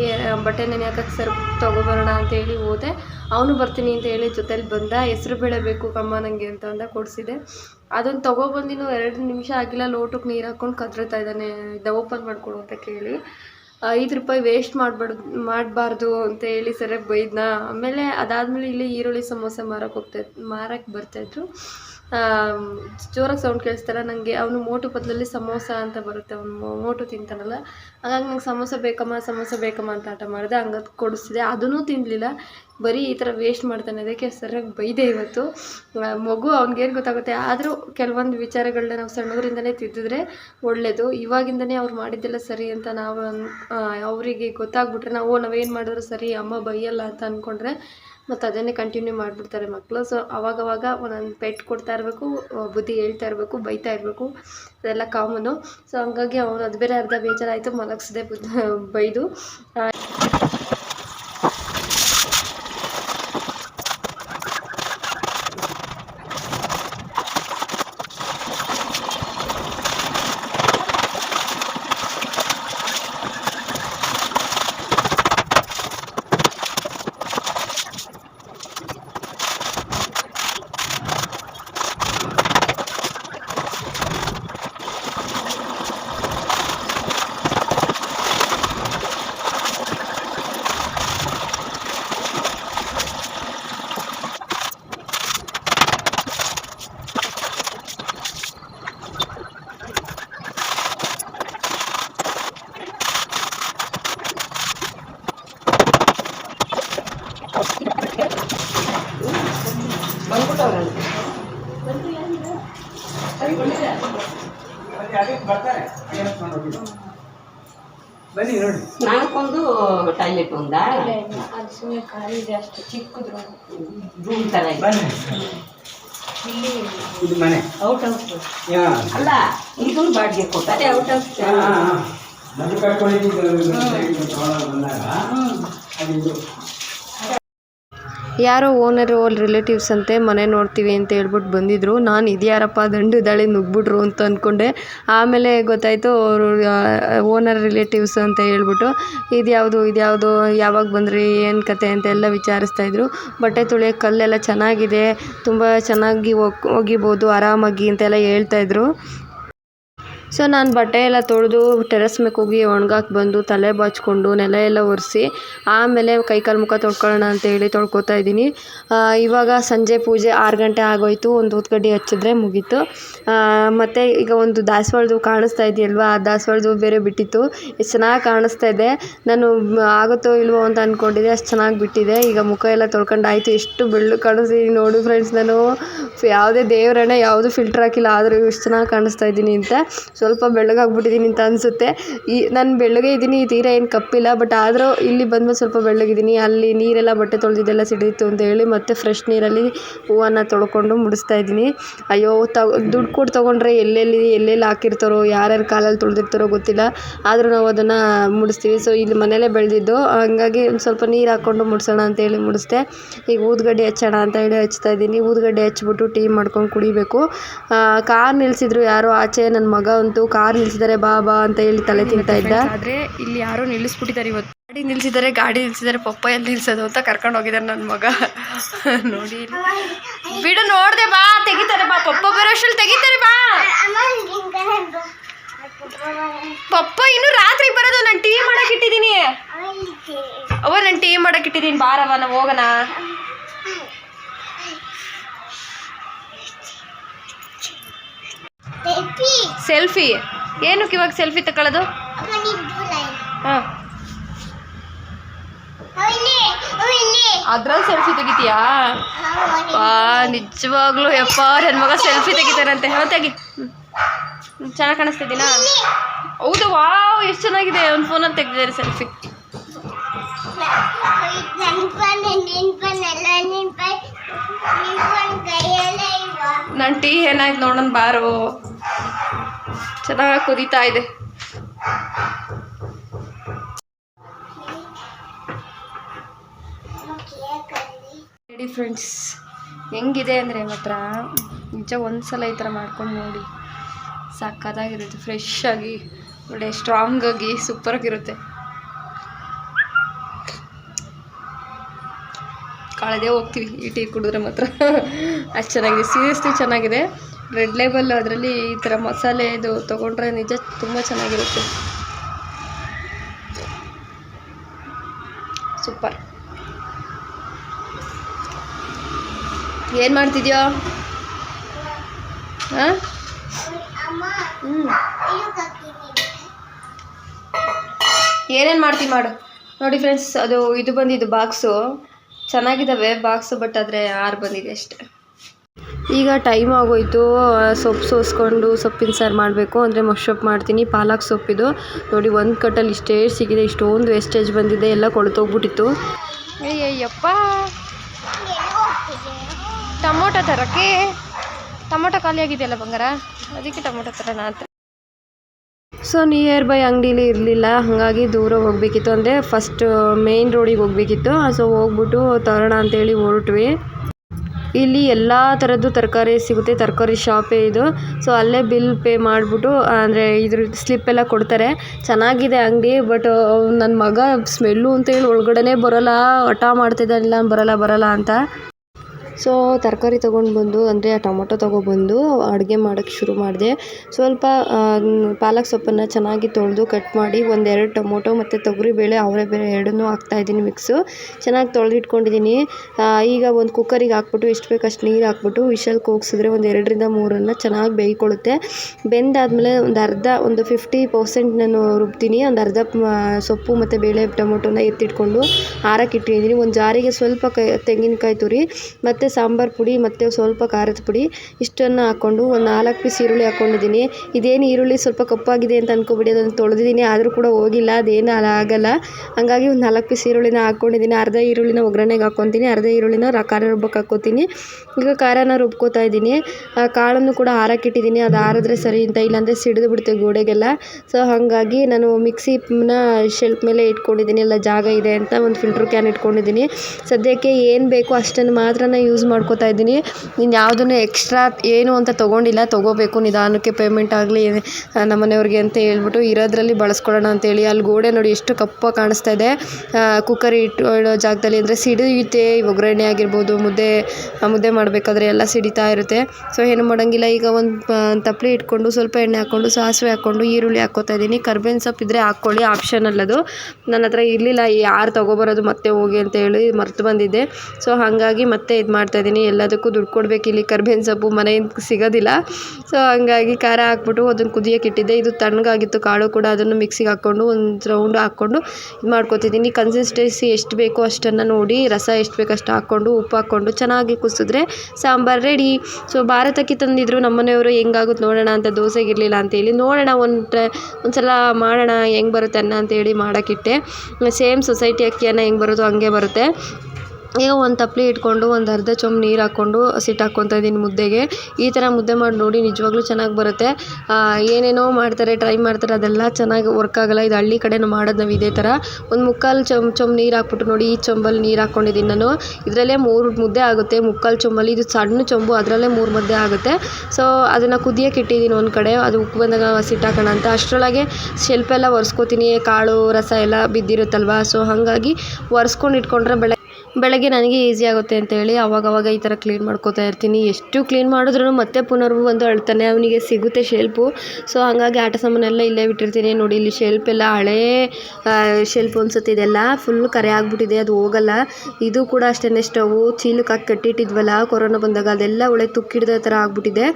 ಬಟ್ಟೆ ನೆನೆ ಹಾಕಕ್ಕೆ ಸರ್, ತೊಗೊಬರೋಣ ಅಂತೇಳಿ ಹೋದೆ. ಅವನು ಬರ್ತೀನಿ ಅಂತ ಹೇಳಿ ಜೊತೇಲಿ ಬಂದ. ಹೆಸರು ಬೇಳೆ ಬೇಕು ಕಮ್ಮ ನನಗೆ ಅಂತ ಅಂದ ಕೊಡಿಸಿದೆ. ಅದನ್ನು ತೊಗೊಬಂದಿನೂ ಎರಡು ನಿಮಿಷ ಆಗಿಲ್ಲ, ಲೋಟಕ್ಕೆ ನೀರು ಹಾಕ್ಕೊಂಡು ಕದ್ರತಾ ಇದ್ದಾನೆ. ಇದು ಓಪನ್ ಮಾಡಿಕೊಡು ಅಂತ ಕೇಳಿ. ಐದು ರೂಪಾಯಿ ವೇಸ್ಟ್ ಮಾಡಬಾರ್ದು ಮಾಡಬಾರ್ದು ಅಂತ ಹೇಳಿ ಸರಿಯಾಗಿ ಬೈದ್ನ. ಆಮೇಲೆ ಅದಾದಮೇಲೆ ಇಲ್ಲಿ ಈರುಳ್ಳಿ ಸಮೋಸ ಮಾರಕ್ಕೆ ಹೋಗ್ತಾ ಮಾರಕ್ಕೆ ಬರ್ತಾಯಿದ್ರು ಜೋರಾಗಿ ಸೌಂಡ್ ಕೇಳಿಸ್ತಾರೆ. ನನಗೆ ಅವನು ಮೋಟು ಬದಲಲ್ಲಿ ಸಮೋಸ ಅಂತ ಬರುತ್ತೆ. ಅವನು ಮೋಟು ತಿಂತಾನಲ್ಲ. ಹಾಗಾಗಿ ನಂಗೆ ಸಮೋಸ ಬೇಕಮ್ಮ ಸಮೋಸ ಬೇಕಮ್ಮ ಅಂತ ಆಟ ಮಾಡಿದೆ. ಹಂಗದು ಕೊಡಿಸಿದೆ ಅದನ್ನೂ ತಿನ್ನಲಿಲ್ಲ ಬರೀ ಈ ಥರ ವೇಸ್ಟ್ ಮಾಡ್ತಾನೆ. ಅದಕ್ಕೆ ಸರಿಯಾಗಿ ಬೈದೆ ಇವತ್ತು. ಮಗು ಅವ್ನಿಗೇನು ಗೊತ್ತಾಗುತ್ತೆ. ಆದರೂ ಕೆಲವೊಂದು ವಿಚಾರಗಳನ್ನ ನಾವು ಸಣ್ಣವರಿಂದನೇ ತಿದ್ದಿದ್ರೆ ಒಳ್ಳೆಯದು ಇವಾಗಿಂದನೇ ಅವ್ರು ಮಾಡಿದ್ದೆಲ್ಲ ಸರಿ ಅಂತ ನಾವು ಅವರಿಗೆ ಗೊತ್ತಾಗ್ಬಿಟ್ರೆ ನಾವು ನಾವೇನು ಮಾಡಿದ್ರು ಸರಿ, ಅಮ್ಮ ಬೈಯಲ್ಲ ಅಂತ ಅಂದ್ಕೊಂಡ್ರೆ ಮತ್ತು ಅದನ್ನೇ ಕಂಟಿನ್ಯೂ ಮಾಡಿಬಿಡ್ತಾರೆ ಮಕ್ಕಳು ಸೊ ಅವಾಗವಾಗ ಒಂದೊಂದು ಪೆಟ್ ಕೊಡ್ತಾ ಇರಬೇಕು ಬುದ್ಧಿ ಹೇಳ್ತಾ ಇರಬೇಕು, ಬೈತಾ ಇರಬೇಕು. ಅದೆಲ್ಲ ಕಾಮನು ಸೊ ಹಂಗಾಗಿ ಅವನು ಅದು ಬೇರೆ ಅರ್ಧ ಬೇಜಾರಾಯಿತು, ಮಲಗಿಸಿದೆ ಬೈದು. ಅದು ಸುಮ್ಮನೆ ಖಾಲಿ ಇದೆ ಅಷ್ಟು. ಚಿಕ್ಕದು
ರೂಮ್ ಥರ ಇದೆ.
ಇಲ್ಲಿ
ಇದು ಮನೆ.
Out house. ಅಲ್ಲ ಇದು ಬಾಡಿಗೆ ಕೊಟ್ಟರೆ ಔಟ್ ಹೌಸ್
ಕಟ್ಕೊಂಡಿದ್ದು ಬಂದಾಗ ಅದು
ಯಾರೋ ಓನರು ಅವ್ರ ರಿಲೇಟಿವ್ಸ್ ಅಂತೆ ಮನೆ ನೋಡ್ತೀವಿ ಅಂತ ಹೇಳ್ಬಿಟ್ಟು ಬಂದಿದ್ರು. ನಾನು ಇದ್ಯಾರಪ್ಪ ದಂಡು ದಾಳಿ ನುಗ್ಬಿಟ್ರು ಅಂತ ಅಂದ್ಕೊಂಡೆ ಆಮೇಲೆ ಗೊತ್ತಾಯಿತು ಅವರು ಓನರ್ ರಿಲೇಟಿವ್ಸ್ ಅಂತ ಹೇಳ್ಬಿಟ್ಟು ಇದ್ಯಾವುದು ಇದ್ಯಾವುದು, ಯಾವಾಗ ಬಂದ್ರಿ, ಏನು ಕತೆ ಅಂತ ಎಲ್ಲ ವಿಚಾರಿಸ್ತಾ ಇದ್ರು. ಬಟ್ಟೆ ತೊಳೆಯೋ ಕಲ್ಲೆಲ್ಲ ಚೆನ್ನಾಗಿದೆ, ತುಂಬ ಚೆನ್ನಾಗಿ ಒಗ್ ಒಗಿಬೋದು ಆರಾಮಾಗಿ ಅಂತೆಲ್ಲ ಹೇಳ್ತಾಯಿದ್ರು ಸೊ ನಾನು ಬಟ್ಟೆ ಎಲ್ಲ ತೊಳೆದು ಟೆರೆಸ್ ಮೇಲೆ ಹೋಗಿ ಒಣ್ಗಾಕಿ ಬಂದು ತಲೆ ಬಾಚ್ಕೊಂಡು ನೆಲ ಎಲ್ಲ ಒರೆಸಿ ಆಮೇಲೆ ಕೈ ಕಾಲು ಮುಖ ತೊಳ್ಕೊಳ್ಳೋಣ ಅಂತೇಳಿ ತೊಳ್ಕೊತಾ ಇದ್ದೀನಿ. ಇವಾಗ ಸಂಜೆ ಪೂಜೆ ಆರು ಗಂಟೆ ಆಗೋಯ್ತು. ಒಂದು ಊದ್ಕಡ್ಡಿ ಹಚ್ಚಿದ್ರೆ ಮುಗೀತು. ಮತ್ತು ಈಗ ಒಂದು ದಾಸವಾಳದು ಕಾಣಿಸ್ತಾ ಇದೆಯಲ್ವಾ? ಆ ದಾಸವಾಳದು ಬೇರೆ ಬಿಟ್ಟಿತ್ತು. ಎಷ್ಟು ಚೆನ್ನಾಗಿ ಕಾಣಿಸ್ತಾ ಇದೆ. ನಾನು ಆಗುತ್ತೋ ಇಲ್ವೋ ಅಂತ ಅಂದ್ಕೊಂಡಿದ್ದೆ ಅಷ್ಟು ಚೆನ್ನಾಗಿ ಬಿಟ್ಟಿದೆ. ಈಗ ಮುಖ ಎಲ್ಲ ತೊಳ್ಕೊಂಡು ಆಯಿತು ಎಷ್ಟು ಬೆಳ್ಳು ಕಾಣಿಸ್ತೀನಿ ನೋಡು ಫ್ರೆಂಡ್ಸ್ ನಾನು. ಯಾವುದೇ ದೇವರನ್ನ ಯಾವುದು ಫಿಲ್ಟರ್ ಹಾಕಿಲ್ಲ. ಆದರೂ ಎಷ್ಟು ಚೆನ್ನಾಗಿ ಕಾಣಿಸ್ತಾ ಇದ್ದೀನಿ ಅಂತ. ಸ್ವಲ್ಪ ಬೆಳ್ಳಗಾಗ್ಬಿಟ್ಟಿದ್ದೀನಿ ಅಂತ ಅನಿಸುತ್ತೆ. ಈ ನಾನು ಬೆಳ್ಳಗೆ ಇದ್ದೀನಿ ತೀರಾ ಏನು ಕಪ್ಪಿಲ್ಲ ಬಟ್ ಆದರೂ ಇಲ್ಲಿ ಬಂದ್ಮೇಲೆ ಸ್ವಲ್ಪ ಬೆಳ್ಳಗಿದ್ದೀನಿ ಅಲ್ಲಿ ನೀರೆಲ್ಲ ಬಟ್ಟೆ ತೊಳೆದಿದ್ದೆಲ್ಲ ಸಿಡಿಯಿತು ಅಂತ ಹೇಳಿ ಮತ್ತೆ ಫ್ರೆಶ್ ನೀರಲ್ಲಿ ಹೂವನ್ನ ತೊಳ್ಕೊಂಡು ಮುಡಿಸ್ತಾ ಇದ್ದೀನಿ ಅಯ್ಯೋ ತ ದುಡ್ಡು ಕೊಟ್ಟು ತೊಗೊಂಡ್ರೆ ಎಲ್ಲೆಲ್ಲಿ ಎಲ್ಲೆಲ್ಲಿ ಹಾಕಿರ್ತಾರೋ, ಯಾರ್ಯಾರ ಕಾಲಲ್ಲಿ ತೊಳೆದಿರ್ತಾರೋ ಗೊತ್ತಿಲ್ಲ. ಆದರೂ ನಾವು ಅದನ್ನು ಮುಡಿಸ್ತೀವಿ. ಸೊ ಇಲ್ಲಿ ಮನೇಲೇ ಬೆಳೆದಿದ್ದು. ಹಂಗಾಗಿ ಒಂದು ಸ್ವಲ್ಪ ನೀರು ಹಾಕ್ಕೊಂಡು ಮುಡಿಸೋಣ ಅಂತೇಳಿ ಮುಡಿಸ್ದೆ. ಈಗ ಊದ್ಗಡ್ಡೆ ಹಚ್ಚೋಣ ಅಂತ ಹೇಳಿ ಹಚ್ತಾ ಇದ್ದೀನಿ ಊದ್ಗಡ್ಡೆ ಹಚ್ಬಿಟ್ಟು ಟೀ ಮಾಡ್ಕೊಂಡು ಕುಡಿಬೇಕು. ಕಾರ್ ನಿಲ್ಸಿದ್ರು ಯಾರೋ ಆಚೆ ನನ್ನ ಮಗ ಅಂತೂ ಕಾರ್ ನಿಲ್ಸಿದ್ದಾರೆ ಬಾ ಬಾ ಅಂತ ಹೇಳಿ ತಲೆ ತಿಂತಾ ಇದ್ದ ಆದ್ರೆ ಇಲ್ಲಿ ಯಾರೋ ನಿಲ್ಲಿಸ್ಬಿಟ್ಟಿದ್ದಾರೆ ಇವತ್ತು ಗಾಡಿ ನಿಲ್ಸಿದ್ದಾರೆ ಗಾಡಿ ನಿಲ್ಸಿದ್ದಾರೆ ಪಪ್ಪ ಎಲ್ಲಿ ನಿಲ್ಸೋದು ಅಂತ ಕರ್ಕೊಂಡು ಹೋಗಿದ್ದಾರೆ ನನ್ನ ಮಗ ನೋಡಿ. ಬಿಡು ನೋಡ್ದೆ ಬಾ ತೆಗಿತಾರೆ ಬಾ ಪಪ್ಪ ಬರೋಷ್ಟ್ರಲ್ಲಿ ತೆಗಿತಾರೆ ಬಾ. ಪಪ್ಪ ಇನ್ನು ರಾತ್ರಿ ಬರೋದು ನಾನು ಟೀ ಮಾಡಕ್ ಇಟ್ಟಿದ್ದೀನಿ. ಅವ ನಾನು ಟೀ ಮಾಡಕ್ ಇಟ್ಟಿದ್ದೀನಿ ಬಾರವ ನಾವು ಹೋಗೋಣ ಸೆಲ್ಫಿ ಏನಕ್ಕೆ ಇವಾಗ ಸೆಲ್ಫಿ ತಗೊಳ್ಳೋದು. ಹಾಂ. ಅದ್ರಲ್ಲಿ ಸೆಲ್ಫಿ ತೆಗಿತೀಯಾ?
ನಿಜವಾಗ್ಲು
ಪಾ ನಿಜವಾಗ್ಲೂ ಯಪ್ಪ ನನ್ನ ಮಗ ಸೆಲ್ಫಿ ತೆಗಿತಾರಂತೆ ಹಾಂ ತೆಗಿ. ಚೆನ್ನಾಗಿ ಕಾಣಿಸ್ತಿದ್ದೀನಾ ಹೌದು ವಾವ್ ಎಷ್ಟು ಚೆನ್ನಾಗಿದೆ. ಒಂದು ಫೋನಲ್ಲಿ ತೆಗ್ದಿದ್ದಾರೆ ಸೆಲ್ಫಿ ನನ್ನ ಟೀ ಏನಾಯ್ತು ನೋಡೋಣ ಬಾರು. ಚೆನ್ನಾಗಿ ಕುದೀತಾ ಇದೆ. ನೋಡಿ ಫ್ರೆಂಡ್ಸ್ ಹೆಂಗಿದೆ ಅಂದರೆ ಮಾತ್ರ ನಿಜ ಒಂದು ಸಲ ಈ ಥರ ಮಾಡ್ಕೊಂಡು ನೋಡಿ. ಸಕ್ಕತ್ತಾಗಿರುತ್ತೆ ಫ್ರೆಶ್ ಆಗಿ, ಒಳ್ಳೆ ಸ್ಟ್ರಾಂಗ್ ಆಗಿ ಸೂಪರಾಗಿರುತ್ತೆ ಕಳೆದೇ ಹೋಗ್ತೀವಿ, ಈ ಟೀ ಕುಡಿದ್ರೆ ಮಾತ್ರ. ಅಷ್ಟು ಚೆನ್ನಾಗಿದೆ ಸೀರಿಯಸ್ಲಿ ಚೆನ್ನಾಗಿದೆ. ರೆಡ್ ಲೇಬಲ್ ಅದರಲ್ಲಿ ಈ ಥರ ಮಸಾಲೆ ಇದು ತೊಗೊಂಡ್ರೆ ನಿಜ ತುಂಬ ಚೆನ್ನಾಗಿರುತ್ತೆ. ಸೂಪರ್. ಏನು ಮಾಡ್ತಿದ್ಯೋ? ಹಾಂ? ಏನೇನು ಮಾಡ್ತೀವಿ ಮಾಡು. ನೋಡಿ ಫ್ರೆಂಡ್ಸ್ ಅದು ಇದು ಬಂದಿದ್ದು ಬಾಕ್ಸು ಚೆನ್ನಾಗಿದ್ದಾವೆ ಬಾಕ್ಸು ಬಟ್ ಆದರೆ ಆರು ಬಂದಿದೆ ಅಷ್ಟೆ. ಈಗ ಟೈಮ್ ಆಗೋಯ್ತು ಸೊಪ್ಪು ಸೋಸ್ಕೊಂಡು ಸೊಪ್ಪಿನ ಸಾರು ಮಾಡಬೇಕು. ಅಂದರೆ ಮಶ್ರಪ್ ಮಾಡ್ತೀನಿ ಪಾಲಕ್ ಸೊಪ್ಪಿದು ನೋಡಿ ಒಂದು ಕಟ್ಟಲ್ಲಿ ಇಷ್ಟೇ ಸಿಗಿದೆ ಇಷ್ಟೊಂದು ವೇಸ್ಟೇಜ್ ಬಂದಿದೆ ಎಲ್ಲ ಕೊಳ್ತೋಗ್ಬಿಟ್ಟಿತ್ತು.
ಅಯ್ಯಯ್ಯಪ್ಪ.
ಟೊಮೊಟೊ ತರಕ್ಕೆ ಟೊಮೊಟೊ ಖಾಲಿ ಆಗಿದೆಯಲ್ಲ ಬಂಗಾರ? ಅದಕ್ಕೆ ಟೊಮೊಟೊ ತರೋಣ ಅಂತ. ಸೊ ನಿಯರ್ ಬೈ ಅಂಗಡೀಲಿ ಇರಲಿಲ್ಲ ಹಾಗಾಗಿ ದೂರ ಹೋಗಬೇಕಿತ್ತು. ಅಂದರೆ ಫಸ್ಟ್ ಮೇನ್ ರೋಡಿಗೆ ಹೋಗಬೇಕಿತ್ತು. ಸೊ ಹೋಗ್ಬಿಟ್ಟು ತರೋಣ ಅಂತೇಳಿ ಹೊರಟ್ವಿ. ಇಲ್ಲಿ ಎಲ್ಲ ತರದ್ದು ತರಕಾರಿ ಸಿಗುತ್ತೆ, ತರಕಾರಿ ಶಾಪೇ ಇದು. ಸೊ ಅಲ್ಲೇ ಬಿಲ್ ಪೇ ಮಾಡಿಬಿಟ್ಟು, ಅಂದರೆ ಇದ್ರ ಸ್ಲಿಪ್ ಎಲ್ಲ ಕೊಡ್ತಾರೆ. ಚೆನ್ನಾಗಿದೆ ಅಂಗಡಿ ಬಟ್ ನನ್ನ ಮಗ ಸ್ಮೆಲ್ಲು ಅಂತೇಳಿ ಒಳಗಡೆನೇ ಬರಲ್ಲ, ಹಠ ಮಾಡ್ತಿದ್ದಾನಿಲ್ಲ ಬರಲ್ಲ ಬರಲ್ಲ ಅಂತ. ಸೊ ತರಕಾರಿ ತೊಗೊಂಡು ಬಂದು, ಅಂದರೆ ಟೊಮೊಟೊ ತೊಗೊಬಂದು ಅಡುಗೆ ಮಾಡೋಕ್ಕೆ ಶುರು ಮಾಡಿದೆ. ಸ್ವಲ್ಪ ಪಾಲಕ್ ಸೊಪ್ಪನ್ನು ಚೆನ್ನಾಗಿ ತೊಳೆದು ಕಟ್ ಮಾಡಿ ಒಂದೆರಡು ಟೊಮೊಟೊ ಮತ್ತು ತೊಗರಿಬೇಳೆ ಅವರೆಬೇಳೆ ಎರಡನ್ನೂ ಹಾಕ್ತಾಯಿದ್ದೀನಿ ಮಿಕ್ಸು ಚೆನ್ನಾಗಿ ತೊಳೆದಿಟ್ಕೊಂಡಿದ್ದೀನಿ. ಈಗ ಒಂದು ಕುಕ್ಕರಿಗೆ ಹಾಕ್ಬಿಟ್ಟು, ಎಷ್ಟು ಬೇಕು ಅಷ್ಟು ನೀರು ಹಾಕ್ಬಿಟ್ಟು ವಿಶಲ್ ಕೂಗ್ಸಿದ್ರೆ ಒಂದು ಎರಡರಿಂದ ಮೂರನ್ನು ಚೆನ್ನಾಗಿ ಬೇಯ್ಕೊಳ್ಳುತ್ತೆ ಬೆಂದಾದಮೇಲೆ ಒಂದು ಅರ್ಧ, ಒಂದು ಫಿಫ್ಟಿ ಪರ್ಸೆಂಟ್ ನಾನು ರುಬ್ತೀನಿ. ಒಂದು ಅರ್ಧ ಸೊಪ್ಪು ಮತ್ತು ಬೇಳೆ, ಟೊಮೊಟೊನ ಎತ್ತಿಟ್ಕೊಂಡು ಹಾರಕ್ಕೆ ಇಟ್ಟಿದ್ದೀನಿ. ಒಂದು ಜಾರಿಗೆ ಸ್ವಲ್ಪ ಕೈ, ತೆಂಗಿನಕಾಯಿ ತುರಿ ಮತ್ತು ಸಾಂಬಾರು ಪುಡಿ ಮತ್ತು ಸ್ವಲ್ಪ ಖಾರದ ಪುಡಿ ಇಷ್ಟನ್ನು ಹಾಕ್ಕೊಂಡು ಒಂದು ನಾಲ್ಕು ಪೀಸ್ ಈರುಳ್ಳಿ ಹಾಕ್ಕೊಂಡಿದ್ದೀನಿ. ಇದೇನು ಈರುಳ್ಳಿ ಸ್ವಲ್ಪ ಕಪ್ಪಾಗಿದೆ ಅಂತ ಅಂದ್ಕೊಬಿಡಿ ಅದನ್ನು ತೊಳೆದಿದ್ದೀನಿ. ಆದರೂ ಕೂಡ ಹೋಗಿಲ್ಲ, ಅದೇನು ಆಗಲ್ಲ. ಹಂಗಾಗಿ ಒಂದು ನಾಲ್ಕು ಪೀಸ್ ಈರುಳ್ಳಿನ ಹಾಕ್ಕೊಂಡಿದ್ದೀನಿ. ಅರ್ಧ ಈರುಳ್ಳಿನ ಒಗ್ಗರಣೆಗೆ ಹಾಕ್ಕೊತೀನಿ, ಅರ್ಧ ಈರುಳ್ಳಿನ ಖಾರ ರುಬ್ಬಕ್ಕೆ ಹಾಕ್ಕೋತೀನಿ. ಈಗ ಖಾರನ ರುಬ್ಕೋತಾ ಇದ್ದೀನಿ. ಆ ಕಾಳನ್ನು ಕೂಡ ಹಾರಕ್ಕಿಟ್ಟಿದ್ದೀನಿ. ಅದು ಹಾರಿದ್ರೆ ಸರಿ ಅಂತ, ಇಲ್ಲಾಂದರೆ ಸಿಡಿದು ಬಿಡುತ್ತೆ ಗೋಡೆಗೆಲ್ಲ. ಸೊ, ಹಾಗಾಗಿ ನಾನು ಮಿಕ್ಸಿನ ಶೆಲ್ಫ್ ಮೇಲೆ ಇಟ್ಕೊಂಡಿದ್ದೀನಿ. ಎಲ್ಲ ಜಾಗ ಇದೆ ಅಂತ ಒಂದು ಫಿಲ್ಟ್ರ್ ಕ್ಯಾನ್ ಇಟ್ಕೊಂಡಿದ್ದೀನಿ. ಸದ್ಯಕ್ಕೆ ಏನು ಬೇಕೋ ಅಷ್ಟನ್ನು ಮಾತ್ರ ಯೂಸ್ ಮಾಡ್ಕೋತಾ ಇದ್ದೀನಿ. ಇನ್ನು ಯಾವುದನ್ನು ಎಕ್ಸ್ಟ್ರಾ ಏನು ಅಂತ ತೊಗೊಂಡಿಲ್ಲ, ತೊಗೋಬೇಕು. ನಿಧಾನಕ್ಕೆ ಪೇಮೆಂಟ್ ಆಗಲಿ ನಮ್ಮನೆಯವ್ರಿಗೆ ಅಂತ ಹೇಳ್ಬಿಟ್ಟು ಇರೋದ್ರಲ್ಲಿ ಬಳಸ್ಕೊಳ್ಳೋಣ ಅಂತೇಳಿ. ಅಲ್ಲಿ ಗೋಡೆ ನೋಡಿ ಎಷ್ಟು ಕಪ್ಪಾಗಿ ಕಾಣಿಸ್ತಾ ಇದೆ. ಕುಕ್ಕರ್ ಇಟ್ಟು ಜಾಗದಲ್ಲಿ ಅಂದರೆ ಸಿಡಿಯುತ್ತೆ ಈ ಒಗ್ಗರಣೆ ಆಗಿರ್ಬೋದು, ಮುದ್ದೆ ಮುದ್ದೆ ಮಾಡಬೇಕಾದ್ರೆ ಎಲ್ಲ ಸಿಡಿತಾ ಇರುತ್ತೆ. ಸೊ ಏನು ಮಾಡೋಂಗಿಲ್ಲ. ಈಗ ಒಂದು ತಪ್ಪಲಿ ಇಟ್ಕೊಂಡು ಸ್ವಲ್ಪ ಎಣ್ಣೆ ಹಾಕ್ಕೊಂಡು, ಸಾಸಿವೆ ಹಾಕ್ಕೊಂಡು, ಈರುಳ್ಳಿ ಹಾಕ್ಕೋತಾ ಇದ್ದೀನಿ. ಕರ್ಬೇವಿನ ಸೊಪ್ಪು ಇದ್ದರೆ ಹಾಕ್ಕೊಳ್ಳಿ ಆಪ್ಷನಲ್ ಅದು. ನನ್ನ ಹತ್ರ ಇರಲಿಲ್ಲ, ಯಾರು ತೊಗೊಬರೋದು ಮತ್ತೆ ಹೋಗಿ ಅಂತ ಹೇಳಿ ಮರೆತು ಬಂದಿದ್ದೆ. ಸೊ ಹಾಗಾಗಿ ಮತ್ತೆ ಇದು ಮಾಡ್ತಾಯಿದ್ದೀನಿ ಎಲ್ಲದಕ್ಕೂ ದುಡ್ಡು ಕೊಡಬೇಕು. ಇಲ್ಲಿ ಕರ್ಬೇವಿನ ಸೊಪ್ಪು ಮನೆಯಿಂದ ಸಿಗೋದಿಲ್ಲ. ಸೊ ಹಂಗಾಗಿ ಖಾರ ಹಾಕ್ಬಿಟ್ಟು ಅದನ್ನು ಕುದಿಯೋಕೆ ಇಟ್ಟಿದ್ದೆ. ಇದು ತಣ್ಣಗಾಗಿತ್ತು. ಕಾಳು ಕೂಡ ಅದನ್ನು ಮಿಕ್ಸಿಗೆ ಹಾಕ್ಕೊಂಡು ಒಂದು ರೌಂಡ್ ಹಾಕ್ಕೊಂಡು ಇದು ಮಾಡ್ಕೊತಿದ್ದೀನಿ. ಕನ್ಸಿಸ್ಟೆನ್ಸಿ ಎಷ್ಟು ಬೇಕೋ ಅಷ್ಟನ್ನು ನೋಡಿ, ರಸ ಎಷ್ಟು ಬೇಕು ಅಷ್ಟು ಹಾಕ್ಕೊಂಡು, ಉಪ್ಪು ಹಾಕ್ಕೊಂಡು ಚೆನ್ನಾಗಿ ಕುಸಿದ್ರೆ ಸಾಂಬಾರು ರೆಡಿ ಸೊ ಭಾರತಕ್ಕೆ ತಂದಿದ್ರು ನಮ್ಮನೆಯವರು ಹೆಂಗಾಗುತ್ತೆ ನೋಡೋಣ ಅಂತ ದೋಸೆಗೆ ಇರಲಿಲ್ಲ ಅಂತೇಳಿ ನೋಡೋಣ ಒಂದು ಒಂದು ಸಲ ಮಾಡೋಣ ಹೆಂಗೆ ಬರುತ್ತೆ ಅನ್ನ ಅಂತೇಳಿ ಮಾಡೋಕ್ಕಿಟ್ಟೆ ಸೇಮ್ ಸೊಸೈಟಿ ಅಕ್ಕಿಯನ್ನು ಹೆಂಗೆ ಬರೋದು ಹಂಗೆ ಬರುತ್ತೆ. ಈಗ ಒಂದು ತಪ್ಲೆ ಇಟ್ಕೊಂಡು, ಒಂದು ಅರ್ಧ ಚೊಂಬು ನೀರು ಹಾಕ್ಕೊಂಡು ಸಿಟ್ಟು ಹಾಕ್ಕೊತಾ ಇದ್ದೀನಿ ಮುದ್ದೆಗೆ. ಈ ಥರ ಮುದ್ದೆ ಮಾಡಿ ನೋಡಿ ನಿಜವಾಗ್ಲೂ ಚೆನ್ನಾಗಿ ಬರುತ್ತೆ. ಏನೇನೋ ಮಾಡ್ತಾರೆ, ಟ್ರೈ ಮಾಡ್ತಾರೆ, ಅದೆಲ್ಲ ಚೆನ್ನಾಗಿ ವರ್ಕ್ ಆಗೋಲ್ಲ. ಇದು ಹಳ್ಳಿ ಕಡೆನೂ ಮಾಡೋದು ನಾವು ಇದೇ ಥರ ಒಂದು ಮುಕ್ಕಾಲು ಚೊಂಬು ಚೊಂಬು ನೀರು ಹಾಕ್ಬಿಟ್ಟು ನೋಡಿ, ಈ ಚೊಂಬಲ್ಲಿ ನೀರು ಹಾಕ್ಕೊಂಡಿದ್ದೀನಿ ನಾನು. ಇದರಲ್ಲೇ ಮೂರು ಮುದ್ದೆ ಆಗುತ್ತೆ. ಮುಕ್ಕಾಲು ಚೊಂಬಲ್ಲಿ ಇದು ಸಣ್ಣ ಚೊಂಬು, ಅದರಲ್ಲೇ ಮೂರು ಮುದ್ದೆ ಆಗುತ್ತೆ. ಸೊ ಅದನ್ನು ಕುದಿಯೋಕೆ ಇಟ್ಟಿದ್ದೀನಿ ಒಂದು ಕಡೆ. ಅದು ಉಪ್ಪು ಬಂದಾಗ ಸಿಟ್ಟು ಹಾಕೋಣ ಅಂತ. ಅಷ್ಟರೊಳಗೆ ಶೆಲ್ಫೆಲ್ಲ ಒರೆಸ್ಕೋತೀನಿ. ಕಾಳು, ರಸ ಎಲ್ಲ ಬಿದ್ದಿರುತ್ತಲ್ವ? ಸೊ ಹಾಗಾಗಿ ಒರೆಸ್ಕೊಂಡು ಇಟ್ಕೊಂಡ್ರೆ ಬೆಳೆ ಬೆಳಗ್ಗೆ ನನಗೆ ಈಸಿ ಆಗುತ್ತೆ ಅಂತೇಳಿ ಅವಾಗವಾಗ ಈ ಥರ ಕ್ಲೀನ್ ಮಾಡ್ಕೋತಾ ಇರ್ತೀನಿ. ಎಷ್ಟು ಕ್ಲೀನ್ ಮಾಡಿದ್ರೂ ಮತ್ತೆ ಪುನರ್ವು ಬಂದು ಅಳ್ತಾನೆ, ಅವನಿಗೆ ಸಿಗುತ್ತೆ ಶೆಲ್ಪು. ಸೊ, ಹಾಗಾಗಿ ಆಟ ಸಾಮಾನೆಲ್ಲ ಇಲ್ಲೇ ಬಿಟ್ಟಿರ್ತೀನಿ. ನೋಡಿ, ಇಲ್ಲಿ ಶೆಲ್ಪ್ ಎಲ್ಲ ಹಳೇ ಶೆಲ್ಪ್ ಅನ್ಸುತ್ತೆ. ಇದೆಲ್ಲ ಫುಲ್ ಕರೆ ಆಗಿಬಿಟ್ಟಿದೆ, ಅದು ಹೋಗಲ್ಲ. ಇದು ಕೂಡ ಅಷ್ಟೇ ಸ್ಟವು, ಚೀಲಕ್ಕೆ ಹಾಕಿ ಕಟ್ಟಿಟ್ಟಿದ್ವಲ್ಲ, ಕೊರೋನಾ ಬಂದಾಗ ಅದೆಲ್ಲ ಒಳ್ಳೆ ತುಕ್ಕಿಡ್ದ ಥರ ಆಗಿಬಿಟ್ಟಿದೆ.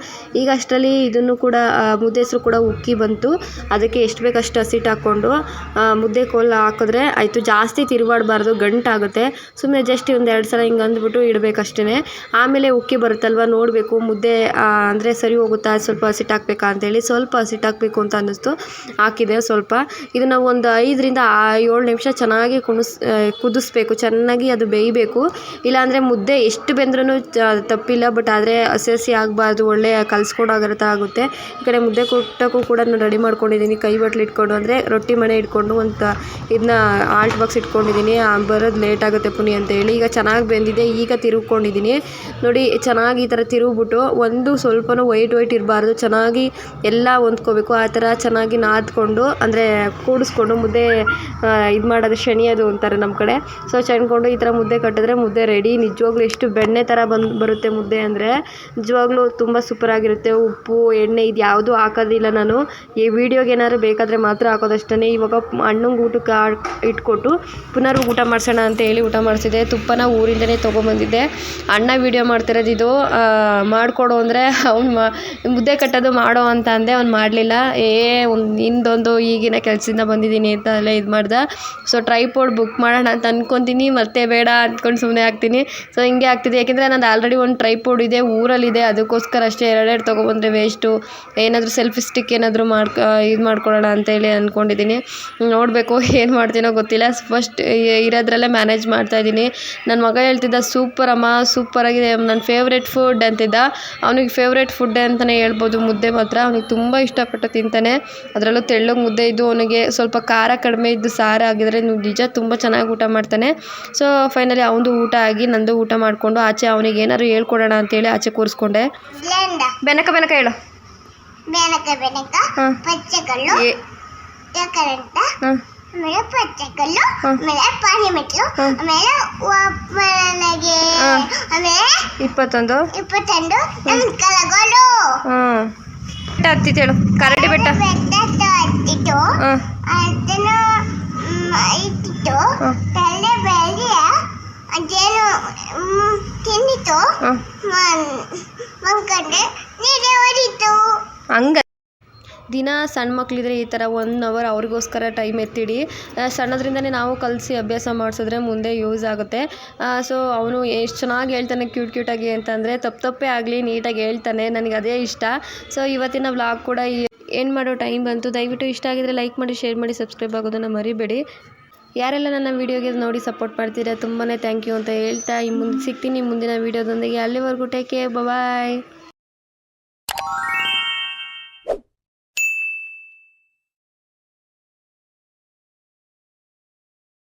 ಈಗ ಅಷ್ಟರಲ್ಲಿ ಇದನ್ನು ಕೂಡ ಮುದ್ದೆ ಹೆಸರು ಕೂಡ ಉಕ್ಕಿ ಬಂತು. ಅದಕ್ಕೆ ಎಷ್ಟು ಬೇಕು ಅಷ್ಟು ಹಸಿಟ್ಟು ಹಾಕ್ಕೊಂಡು ಮುದ್ದೆ ಕೋಲ್ ಹಾಕಿದ್ರೆ ಆಯಿತು. ಜಾಸ್ತಿ ತಿರುವಾಡಬಾರ್ದು, ಗಂಟಾಗುತ್ತೆ. ಸುಮ್ಮನೆ ಜಸ್ಟ್ ಒಂದು ಎರಡು ಸಲ ಹಿಂಗೆ ಅಂದ್ಬಿಟ್ಟು ಇಡಬೇಕಷ್ಟೇ ಆಮೇಲೆ ಉಕ್ಕಿ ಬರುತ್ತಲ್ವ, ನೋಡಬೇಕು. ಮುದ್ದೆ ಅಂದರೆ ಸರಿ ಹೋಗುತ್ತಾ, ಸ್ವಲ್ಪ ಹಸಿಟ್ಟು ಹಾಕ್ಬೇಕಾ ಅಂತೇಳಿ ಸ್ವಲ್ಪ ಹಸಿಟ್ಟು ಹಾಕಬೇಕು ಅಂತ ಅನ್ನಿಸ್ತು. ಹಾಕಿದೆ ಸ್ವಲ್ಪ. ಇದನ್ನು ಒಂದು ಐದರಿಂದ ಏಳು ನಿಮಿಷ ಚೆನ್ನಾಗಿ ಕುಣಿಸ್ ಕುದಿಸ್ಬೇಕು. ಚೆನ್ನಾಗಿ ಅದು ಬೇಯಬೇಕು. ಇಲ್ಲಾಂದರೆ ಮುದ್ದೆ ಎಷ್ಟು ಬೆಂದ್ರೂ ತಪ್ಪಿಲ್ಲ, ಬಟ್ ಆದರೆ ಹಸಿ ಹಸಿ ಆಗಬಾರ್ದು ಒಳ್ಳೆಯ ಕಲ್ಸ್ಕೊಂಡು ಆಗಿರುತ್ತೆ ಆಗುತ್ತೆ. ಈ ಕಡೆ ಮುದ್ದೆ ಕೊಟ್ಟಕ್ಕೂ ಕೂಡ ನಾನು ರೆಡಿ ಮಾಡ್ಕೊಂಡಿದ್ದೀನಿ. ಕೈ ಬಟ್ಲು ಇಟ್ಕೊಂಡು, ಅಂದರೆ ರೊಟ್ಟಿ ಮನೆ ಇಟ್ಕೊಂಡು ಒಂದು ಇದನ್ನ ಆಲ್ಟ್ ಬಾಕ್ಸ್ ಇಟ್ಕೊಂಡಿದ್ದೀನಿ. ಬರೋದು ಲೇಟ್ ಆಗುತ್ತೆ ಪುನಿ ಅಂತ ಹೇಳಿ, ಈಗ ಚೆನ್ನಾಗಿ ಬೆಂದಿದೆ, ಈಗ ತಿರುಗ್ಕೊಂಡಿದ್ದೀನಿ ನೋಡಿ, ಚೆನ್ನಾಗಿ ಈ ಥರ ತಿರುಗ್ಬಿಟ್ಟು ಒಂದು ಸ್ವಲ್ಪನೂ ವೈಟ್ ವೈಟ್ ಇರಬಾರ್ದು. ಚೆನ್ನಾಗಿ ಎಲ್ಲ ಹೊಂದ್ಕೋಬೇಕು. ಆ ಥರ ಚೆನ್ನಾಗಿ ನಾದ್ಕೊಂಡು, ಅಂದರೆ ಕೂಡಿಸ್ಕೊಂಡು ಮುದ್ದೆ ಇದು ಮಾಡೋದು ಅದು ಅಂತಾರೆ ನಮ್ಮ ಕಡೆ. ಸೊ ಚೆನ್ಕೊಂಡು ಈ ಥರ ಮುದ್ದೆ ಕಟ್ಟಿದ್ರೆ ಮುದ್ದೆ ರೆಡಿ ನಿಜವಾಗ್ಲೂ ಎಷ್ಟು ಬೆಣ್ಣೆ ಥರ ಬಂದು, ಬರುತ್ತೆ ಮುದ್ದೆ ಅಂದರೆ ನಿಜವಾಗ್ಲೂ ತುಂಬ ಸೂಪರಾಗಿರುತ್ತೆ ಉಪ್ಪು, ಎಣ್ಣೆ ಇದು ಯಾವುದೂ ಹಾಕೋದಿಲ್ಲ ನಾನು. ಈ ವಿಡಿಯೋಗೆ ಏನಾದ್ರು ಬೇಕಾದರೆ ಮಾತ್ರ ಹಾಕೋದಷ್ಟೇ ಇವಾಗ ಅಣ್ಣಂಗೆ ಊಟಕ್ಕೆ ಇಟ್ಕೊಟ್ಟು ಪುನರ್ ಊಟ ಮಾಡಿಸೋಣ ಅಂತ ಹೇಳಿ ಊಟ ಮಾಡಿಸಿದೆ. ತುಪ್ಪನ ಊರಿಂದಲೇ ತೊಗೊಂಬಂದಿದ್ದೆ. ಅಣ್ಣ ವೀಡಿಯೋ ಮಾಡ್ತಿರೋದು ಇದು. ಮಾಡಿಕೊಡು ಅಂದರೆ ಅವ್ನು ಮುದ್ದೆ ಕಟ್ಟೋದು ಮಾಡೋ ಅಂತ ಅಂದೆ, ಅವ್ನು ಮಾಡಲಿಲ್ಲ. ಏ, ಒಂದು ಈಗಿನ ಕೆಲಸದಿಂದ ಬಂದಿದ್ದೀನಿ ಅಂತ ಎಲ್ಲ ಇದು ಮಾಡ್ದೆ. ಸೊ ಟ್ರೈಪೋಡ್ ಬುಕ್ ಮಾಡೋಣ ಅಂತ ಅಂದ್ಕೊತೀನಿ ಮತ್ತೆ ಬೇಡ ಅಂದ್ಕೊಂಡು ಸುಮ್ಮನೆ ಆಗ್ತೀನಿ ಸೊ ಹಿಂಗೆ ಆಗ್ತಿದೆ. ಯಾಕೆಂದರೆ ನಂದು ಆಲ್ರೆಡಿ ಒಂದು ಟ್ರೈಪೋಡ್ ಇದೆ, ಊರಲ್ಲಿದೆ. ಅದಕ್ಕೋಸ್ಕರ ಅಷ್ಟೇ ಎರಡೆರಡು ತೊಗೊಬಂದರೆ ವೇಸ್ಟು ಏನಾದರೂ ಸೆಲ್ಫಿ ಸ್ಟಿಕ್ ಏನಾದರೂ ಮಾಡ್ಕೊ, ಇದು ಮಾಡ್ಕೊಳ್ಳೋಣ ಅಂತೇಳಿ ಅಂದ್ಕೊಂಡಿದ್ದೀನಿ ನೋಡಬೇಕು ಏನು ಮಾಡ್ತೀನೋ ಗೊತ್ತಿಲ್ಲ. ಫಸ್ಟ್ ಇರೋದ್ರಲ್ಲೇ ಮ್ಯಾನೇಜ್ ಮಾಡ್ತಾಯಿದ್ದೀನಿ ನನ್ನ ಮಗ ಹೇಳ್ತಿದ್ದ ಸೂಪರ್ ಅಮ್ಮ ಸೂಪರಾಗಿದೆ ನನ್ನ ಫೇವ್ರೆಟ್ ಫುಡ್ ಅಂತಿದ್ದ. ಅವನಿಗೆ ಫೇವ್ರೇಟ್ ಫುಡ್ ಅಂತಲೇ ಹೇಳ್ಬೋದು ಮುದ್ದೆ ಮಾತ್ರ. ಅವನಿಗೆ ತುಂಬ ಇಷ್ಟಪಟ್ಟು ತಿಂತಾನೆ. ಅದರಲ್ಲೂ ತೆಳ್ಳಗೆ ಮುದ್ದೆ ಇದ್ದು ಅವನಿಗೆ ಸ್ವಲ್ಪ ಖಾರ ಕಡಿಮೆ ಇದ್ದು ಸಾರು ಆಗಿದ್ರೆ ನಿಜ ತುಂಬ ಚೆನ್ನಾಗಿ ಊಟ ಮಾಡ್ತಾನೆ. ಸೊ ಫೈನಲಿ ಅವನದು ಊಟ ಆಗಿ ನಂದು ಊಟ ಮಾಡಿಕೊಂಡು ಆಚೆ ಅವನಿಗೆ ಏನಾದ್ರು ಹೇಳ್ಕೊಡೋಣ ಅಂತೇಳಿ ಆಚೆ ಕೂರಿಸ್ಕೊಂಡೆ. ಬೆನಕ ಬೆನಕ ಹೇಳು.
ಬೆನಕ ಬೆನಕ
ಹಾಂ.
ಆಮೇಲೆ ಪಚ್ಚೆಕಲ್ಲು
ಹ್ಮ್.
ಆಮೇಲೆ ಪಾನಿ ಮೆಟ್ಲು
ಹ್ಮ್.
ಆಮೇಲೆ ಒಪ್ಪನನಗೆ
ಹ್ಮ್.
ಆಮೇಲೆ
ಇಪ್ಪತ್ತೊಂದು.
ಇಪ್ಪತ್ತೊಂದು ನಮ್ಮ ಕಲಗೋಲು.
ಹಾಂ. ಬೆಟ್ಟ ಹತ್ತಿತ್ತು ಹೇಳು. ಕರಡಿ ಬೆಟ್ಟ.
ಬೆಟ್ಟ ಹತ್ತಿತ್ತು. ಅದನ್ನು ಇಟ್ಟಿತ್ತು.
ಹ್ಮ್.
ತಲೆ ಬೆಳೆಯ ಅದೇನು ತಿಂದಿತ್ತು.
ಹಾಂ.
ಮಂಕಂಡೆ ನೀರೇ ಹೊಡಿತು
ಹಂಗ ದಿನ ಸಣ್ಣ ಮಕ್ಕಳಿದ್ರೆ ಈ ಥರ ಒನ್ ಅವರ್ ಅವ್ರಿಗೋಸ್ಕರ ಟೈಮ್ ಎತ್ತಿಡಿ. ಸಣ್ಣದ್ರಿಂದಲೇ ನಾವು ಕಲಿಸಿ ಅಭ್ಯಾಸ ಮಾಡಿಸಿದ್ರೆ ಮುಂದೆ ಯೂಸ್ ಆಗುತ್ತೆ. ಸೊ ಅವನು ಎಷ್ಟು ಚೆನ್ನಾಗಿ ಹೇಳ್ತಾನೆ ಕ್ಯೂಟ್ ಕ್ಯೂಟಾಗಿ ಅಂತಂದರೆ ತಪ್ಪು ತಪ್ಪೇ ಆಗಲಿ, ನೀಟಾಗಿ ಹೇಳ್ತಾನೆ, ನನಗೆ ಅದೇ ಇಷ್ಟ. ಸೊ ಇವತ್ತಿನ ವ್ಲಾಗ್ ಕೂಡ ಏನು ಮಾಡೋ ಟೈಮ್ ಬಂತು. ದಯವಿಟ್ಟು ಇಷ್ಟ ಆಗಿದ್ರೆ ಲೈಕ್ ಮಾಡಿ ಶೇರ್ ಮಾಡಿ ಸಬ್ಸ್ಕ್ರೈಬ್ ಆಗೋದನ್ನು ಮರಿಬೇಡಿ. ಯಾರೆಲ್ಲ ನನ್ನ ವೀಡಿಯೋಗೆ ನೋಡಿ ಸಪೋರ್ಟ್ ಮಾಡ್ತೀರಾ ತುಂಬಾ ಥ್ಯಾಂಕ್ ಯು ಅಂತ ಹೇಳ್ತಾ ಈ ಮುಂದೆ ಸಿಗ್ತೀನಿ ಮುಂದಿನ ವೀಡಿಯೋದೊಂದಿಗೆ ಅಲ್ಲಿವರೆಗೂ ಟೇಕ್ ಕೇರ್ ಬಾಯ್